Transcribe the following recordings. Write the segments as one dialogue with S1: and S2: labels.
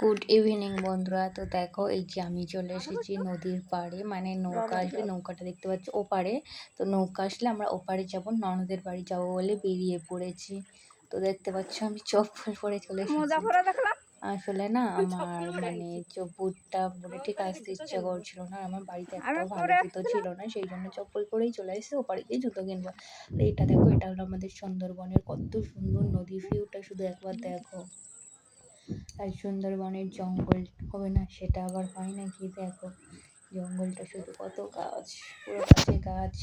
S1: Good evening বন্ধুরা। তো দেখো এই যে আমি চলে এসেছি নদীর পাড়ে। মানে নৌকা আসবে নৌকাটা দেখতে পাচ্ছি ওপারে। তো নৌকা আসলে আমরা ওপারে যাব ননদের বাড়ি যাব বলে বেরিয়ে পড়েছি। তো দেখতে পাচ্ছ আমি চপ্পল পরে চলে এসেছি। আসলে না আমার মানে বুটটা পরে ঠিক আসতে ইচ্ছা করছিল না। আমার বাড়িতে একটা ভালো জুতো ছিল না সেই জন্য চপ্পল পরেই চলে এসেছি। ওপারে গিয়ে জুতো কিনবো। এটা দেখো এটা হলো আমাদের সুন্দরবনের কত সুন্দর নদীর ভিউটা শুধু একবার দেখো। আর সুন্দরবনের জঙ্গল হবে না, সেটা আবার হয় নাকি? দেখো, জঙ্গলটা শুধু কত গাছ, পুরো গাছে গাছ।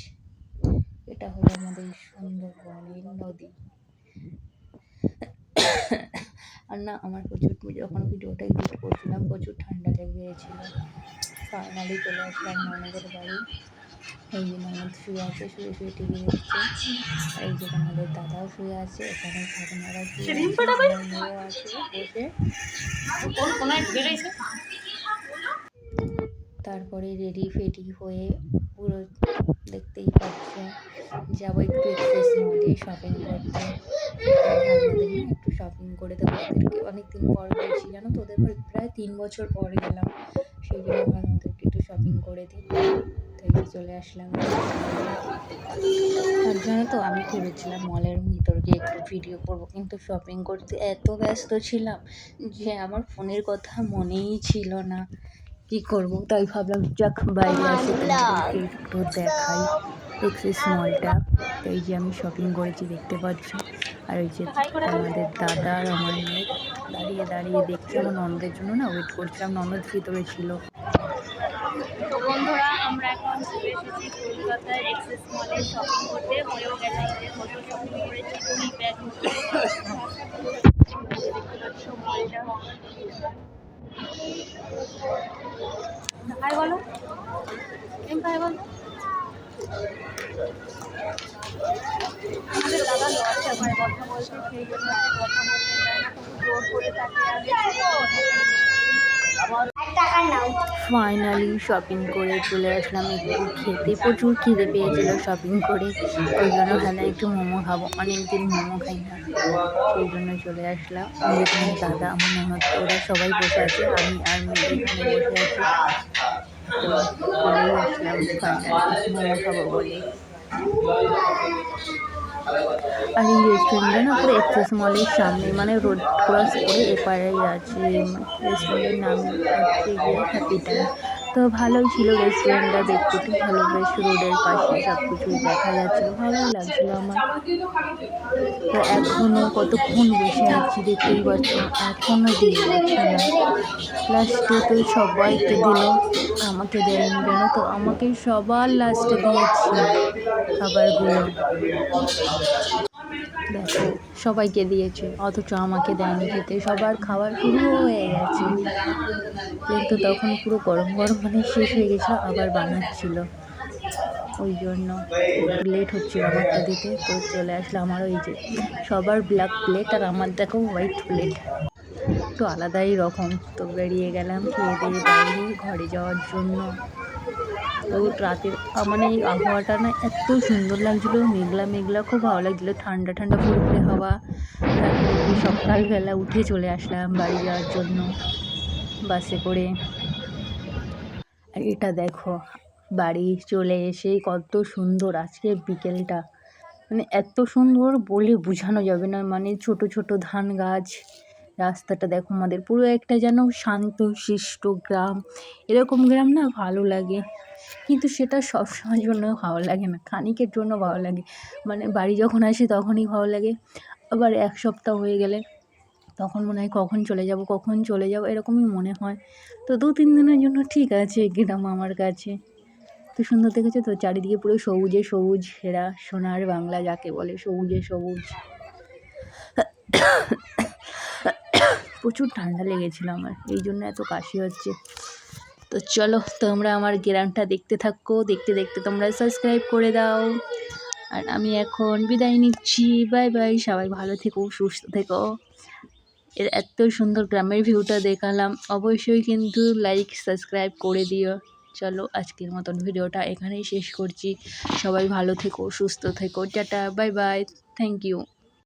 S1: এটা হলো আমাদের সুন্দরবনের নদী। আর না, আমার প্রচুর যখন ভিডিওটা এডিট করছিলাম, প্রচুর ঠান্ডা লেগে গিয়েছিল ফাইনালি চলে আসলাম ননদের বাড়ি। এই যে ননদ শুয়ে আছে শুয়ে শুয়ে টিভি দেখছে। আর এই যে আমাদের দাদাও শুয়ে আছে এখানে ঠাকুমারা শুয়ে আছে তারপরে রেডি ফেডি হয়ে পুরো দেখতেই পাচ্ছে। যাব একটু এক্সপ্রেস মলে শপিং করতে। একটু শপিং করে দেবো ওদেরকে। অনেকদিন পর গেছি জানো তো? ওদের প্রায় তিন বছর পর গেলাম। সেই জন্য ভাবলাম ওদেরকে একটু শপিং করে দিই। তাই চলে আসলাম। তার জন্য তো আমি ভেবেছিলাম মলের ভিতর গিয়ে একটু ভিডিও করব কিন্তু শপিং করতে এত ব্যস্ত ছিলাম যে আমার ফোনের কথা মনেই ছিল না। কি করব? তাই ভাবলাম যাক বাইরে আসি একটু দেখাই। এক্সেস মলটা তো এই যে আমি শপিং করেছি দেখতে পাচ্ছি? আর ওই যে আমাদের দাদা আর আমার মেয়ে দাঁড়িয়ে দাঁড়িয়ে দেখছি। আমার ননদের জন্য না ওয়েট করছিলাম ননদ ভিতরে ছিল।
S2: এখন চলে এসেছি কলকাতার এক্সেস মলে শপিং করতে হয়েও গেছে আমাদের মতো শপিং করেছি কুড়ি ব্যাগ হাই বলো। এম হাই বলো। আমাদের দাদা লজ্জা পায় কথা বলতে সেই জন্য কথা বলতে চায় না খুব জোর করে তাকে
S1: ফাইনালি শপিং করে চলে আসলাম, একটু খেতে। প্রচুর খিদে পেয়েছিল শপিং করে। ওই জন্য ভালো একটু মোমো খাব। অনেকদিন মোমো খাই না। সেই জন্য চলে আসলাম। এখানে দাদা, আমার ননদ ওরা সবাই বসে আছে। আমি আর মেয়ে এখানে বসে আছি। তো আসলাম। মোমো খাব বলে। আর এই রেস্টুরেন্টটা না পুরো এক্সেস মলের সামনে মানে রোড ক্রস করে এপারেই আছে রেস্টুরেন্টের নাম হচ্ছে গিয়ে হ্যাপি টাইম তো ভালোই ছিল রেস্টুরেন্টটা দেখতে, খুব ভালো বেশ রোডের পাশে সব কিছুই দেখা যাচ্ছিল, ভালোই লাগছিল আমার। তো এখনও কতক্ষণ বসে আছি দেখতেই পাচ্ছি? এখনও লাস্টে তো সবাইকে দিল, আমাকে দেয়নি জানো তো? আমাকে সবার লাস্টে দিয়েছি খাবারগুলো। দেখো, সবাইকে দিয়েছে, অথচ আমাকে দেয়নি খেতে। সবার খাবার পুরো হয়ে গেছে। কিন্তু তখন পুরো গরম গরম মানে শেষ হয়ে গেছিল, আবার বানাচ্ছিল। ওই জন্য লেট হচ্ছিল আমারটা দিতে। তো চলে আসলো আমার ওই যে সবার ব্ল্যাক প্লেট আর আমার দেখো হোয়াইট প্লেট একটু আলাদাই রকম। তো বেরিয়ে গেলাম, খেয়ে দিয়ে বাইরে ঘরে যাওয়ার জন্য। তো রাতের মানে এই আবহাওয়াটা না এত সুন্দর লাগছিল, মেঘলা মেঘলা, খুব ভালো লাগছিল। ঠান্ডা ঠান্ডা ফুরফুরে হাওয়া। তারপরে সকালবেলা উঠে চলে আসলাম বাড়ি যাওয়ার জন্য বাসে করে। আর এটা দেখো বাড়ি চলে এসে কত সুন্দর আজকে বিকেলটা। মানে এত সুন্দর বলে বোঝানো যাবে না। মানে ছোট ছোট ধান গাছ, রাস্তাটা দেখো আমাদের। পুরো একটা যেন শান্ত, শিষ্ট গ্রাম। এরকম গ্রাম না ভালো লাগে। কিন্তু সেটা সব সময়ের জন্য ভালো লাগে না। খানিকের জন্য ভালো লাগে। মানে বাড়ি যখন আসি তখনই ভালো লাগে। আবার এক সপ্তাহ হয়ে গেলে তখন মনে হয় কখন চলে যাব, কখন চলে যাব, এরকমই মনে হয়। তো দু তিন দিনের জন্য ঠিক আছে, গ্রাম আমার কাছে। তো সুন্দর দেখেছ তো? চারিদিকে পুরো সবুজে সবুজ ঘেরা সোনার বাংলা যাকে বলে সবুজে সবুজ। প্রচুর ঠান্ডা লেগেছিলো আমার, এই জন্য এত কাশি হচ্ছে। তো চলো, তোমরা আমার গ্রামটা দেখতে থাকো, দেখতে দেখতে তোমরা সাবস্ক্রাইব করে দাও। আর আমি এখন বিদায় নিচ্ছি বাই বাই সবাই ভালো থেকো, সুস্থ থেকো। এর এত সুন্দর গ্রামের ভিউটা দেখালাম, অবশ্যই কিন্তু লাইক সাবস্ক্রাইব করে দিও। চলো আজকের মতন ভিডিওটা এখানেই শেষ করছি। সবাই ভালো থেকো, সুস্থ থেকো, ta-ta, bye bye thank you